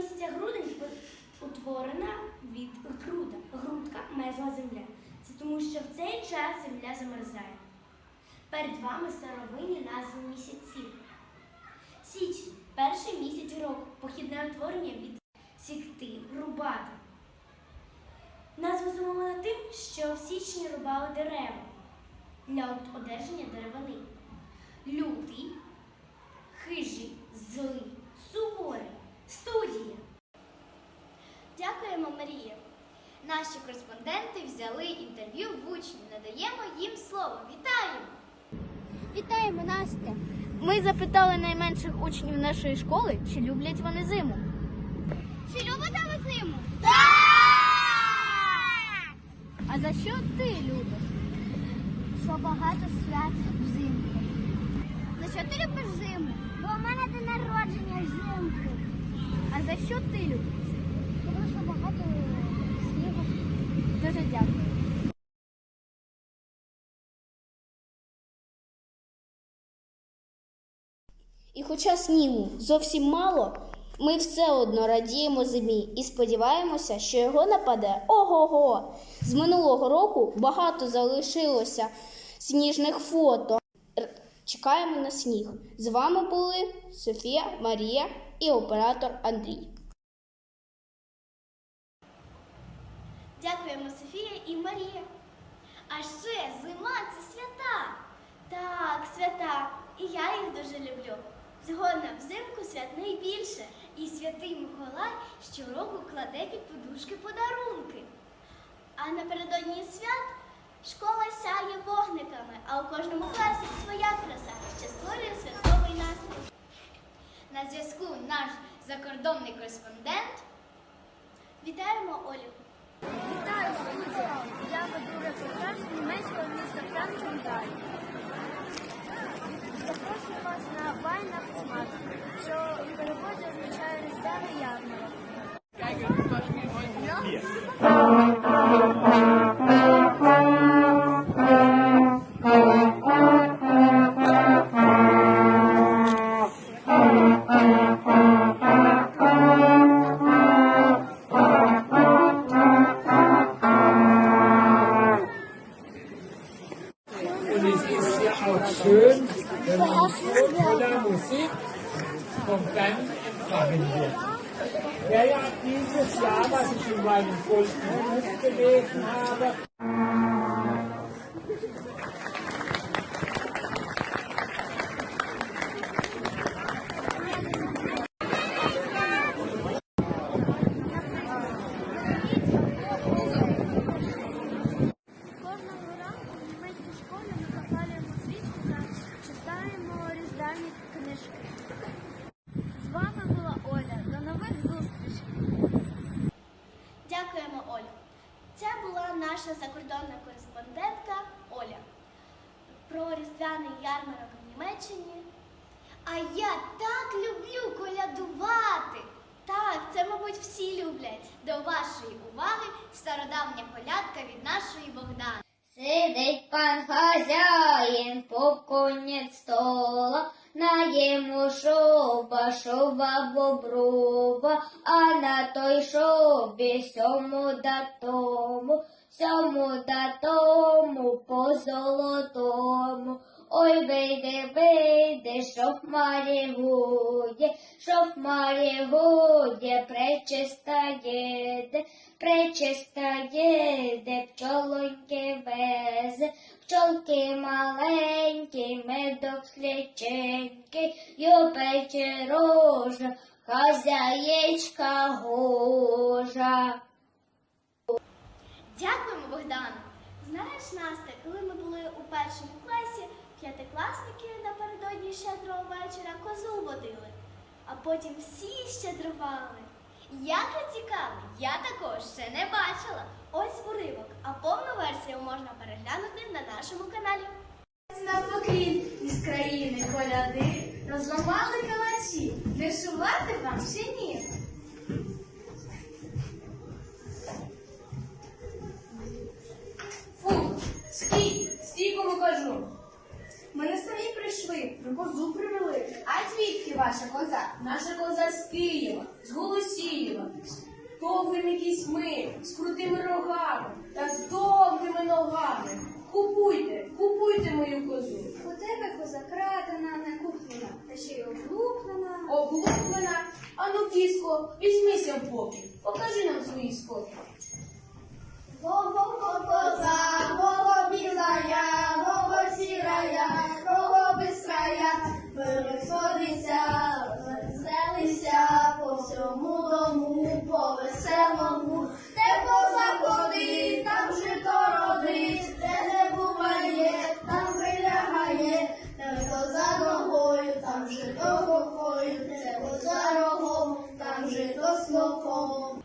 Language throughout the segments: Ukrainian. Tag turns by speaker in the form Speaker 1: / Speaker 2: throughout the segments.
Speaker 1: місяця грудень утворена від груда. Грудка мерзла земля. Це тому, що в цей час земля замерзає. Перед вами старовинні назви місяців. Січень перший місяць року, похідне утворення від сікти, рубати. Назва зумовлена тим, що в січні рубали дерева для одержання деревини. Лютий, хижий, злий, суворий, студія.
Speaker 2: Дякуємо, Марія. Наші кореспонденти взяли інтерв'ю в учнів. Надаємо їм слово. Вітаємо!
Speaker 3: Вітаємо, Настя! Ми запитали найменших учнів нашої школи, чи люблять вони зиму. Чи любите ви зиму? Так! А за що ти любиш? Що багато свят взимку. За що ти любиш зиму? Бо у мене день народження взимку. А за що ти любиш? Тому що багато снігу. Дуже дякую.
Speaker 4: І хоча снігу зовсім мало, ми все одно радіємо зимі і сподіваємося, що його нападе ого-го. З минулого року багато залишилося сніжних фото. Чекаємо на сніг. З вами були Софія, Марія і оператор Андрій.
Speaker 2: Дякуємо, Софія і Марія. А ще зима це свята. Так, свята. І я їх дуже люблю. Згодна взимку свят найбільше. І святий Миколай щороку кладе під подушки подарунки. А напередодні свят школа сяє вогниками, а у кожному класі своя краса, що створює святковий настрій. На зв'язку наш закордонний кореспондент. Вітаємо Олю.
Speaker 3: Вітаю, студія! Я веду репортаж з німецького міста Франкентай. Запрошую вас на Weihnachtsmarkt, що в переводі означає різдвяний ярмарок.
Speaker 5: Wenn man so toller Musik vom dann empfangen wird. Ja, ja, dieses Jahr, was ich in meinem goldenen Buch gelesen habe,
Speaker 2: різдвяний ярмарок в Німеччині. А я так люблю колядувати. Так, це, мабуть, всі люблять. До вашої уваги стародавня колядка від нашої Богдани.
Speaker 6: Сидить пан хазяїн по конець стола, на йому шоба, шоба боброва, а на той шобі сьому да тому, сьому да тому по золотому. Ой, вийде, вийде, що в хмарі гуде, що в хмарі гуде, пречиста їде, пречиста їде, пчолоньки везе, пчолки маленькі, медок сліченький, юпече рожа, хазяєчка гожа.
Speaker 2: Дякуємо, Богдану. Знаєш, Настя, коли ми були у першому класі, п'ятикласники напередодні щедрого вечора козу водили, а потім всі щедрували. Як же цікаво, я також ще не бачила. Ось уривок, а повну версію можна переглянути на нашому каналі.
Speaker 1: На поклін із країни коляди розламали калачі. Вишувати вам ще ні. Козу привели. А звідки ваша коза? Наша коза з Києва, з Голосієва, з довгим якийсь ми, з крутими рогами та з довгими ногами. Купуйте, купуйте мою козу.
Speaker 3: У тебе коза крадена, не куплена, та ще й облуплена.
Speaker 1: Облуплена, ану кіско, візьмися в боки, покажи нам свої скоки.
Speaker 3: Коза, жито.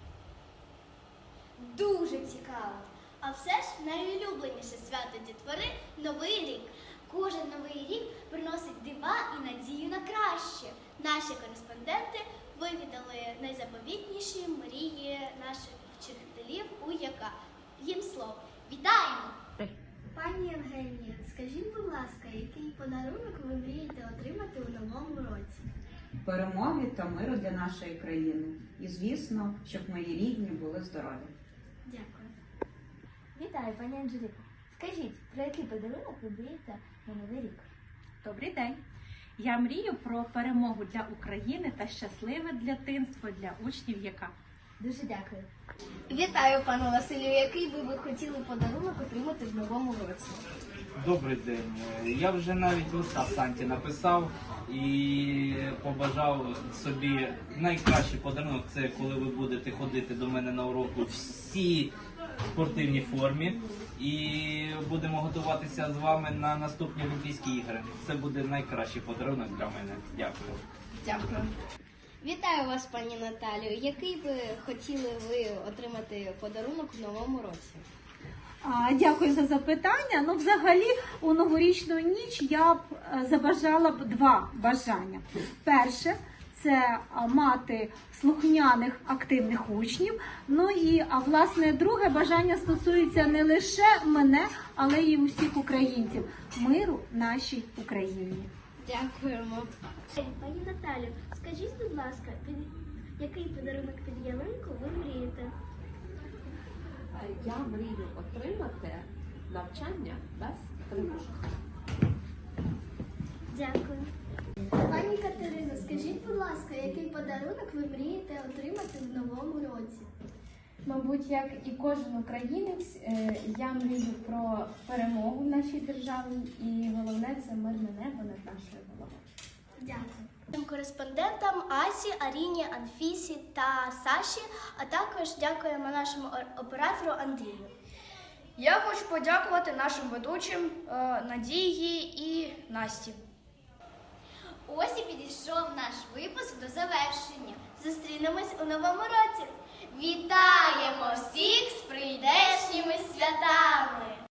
Speaker 2: Дуже цікаво. А все ж найулюбленіше свято дітвори Новий рік. Кожен новий рік приносить дива і надію на краще. Наші кореспонденти вивідали найзаповітніші мрії наших вчителів у яка. Їм слово. Вітаємо!
Speaker 3: Пані Євгенія, скажіть, будь ласка, який подарунок ви мрієте отримати у новому році?
Speaker 7: Перемоги та миру для нашої країни. І звісно, щоб мої рідні були здорові.
Speaker 3: Дякую.
Speaker 8: Вітаю, пані Анжеліко. Скажіть, про який подарунок ви мрієте на новий рік?
Speaker 9: Добрий день. Я мрію про перемогу для України та щасливе дитинство для учнів яка.
Speaker 8: Дуже дякую.
Speaker 3: Вітаю, пане Василю. Який би ви хотіли подарунок отримати в новому році?
Speaker 10: Добрий день. Я вже навіть листа Санті написав і побажав собі найкращий подарунок це коли ви будете ходити до мене на уроку всі в спортивній формі. І будемо готуватися з вами на наступні Олімпійські ігри. Це буде найкращий подарунок для мене. Дякую.
Speaker 3: Дякую. Вітаю вас, пані Наталію. Який би хотіли ви отримати подарунок в новому році?
Speaker 9: Дякую за запитання. Ну, взагалі, у новорічну ніч я б е, забажала б два бажання. Перше це мати слухняних активних учнів. Ну і а власне друге бажання стосується не лише мене, але й усіх українців. Миру нашій Україні.
Speaker 3: Дякуємо. Пані Наталю, скажіть, будь ласка, під який подарунок під ялинку ви мрієте?
Speaker 11: Я мрію отримати навчання без тривожок.
Speaker 3: Дякую. Пані Катерино, скажіть, будь ласка, який подарунок ви мрієте отримати в новому році?
Speaker 8: Мабуть, як і кожен українець, е, я мрію про перемогу в нашій державі, і головне це мирне небо над нашою головою.
Speaker 3: Дякую.
Speaker 2: Нашим Кореспондентам Асі, Аріні, Анфісі та Саші, а також дякуємо нашому оператору Андрію.
Speaker 1: Я хочу подякувати нашим ведучим е, Надії і Насті.
Speaker 2: Ось і підійшов наш випуск до завершення. Зустрінемось у новому році. Вітаємо всіх з прийдешніми святами!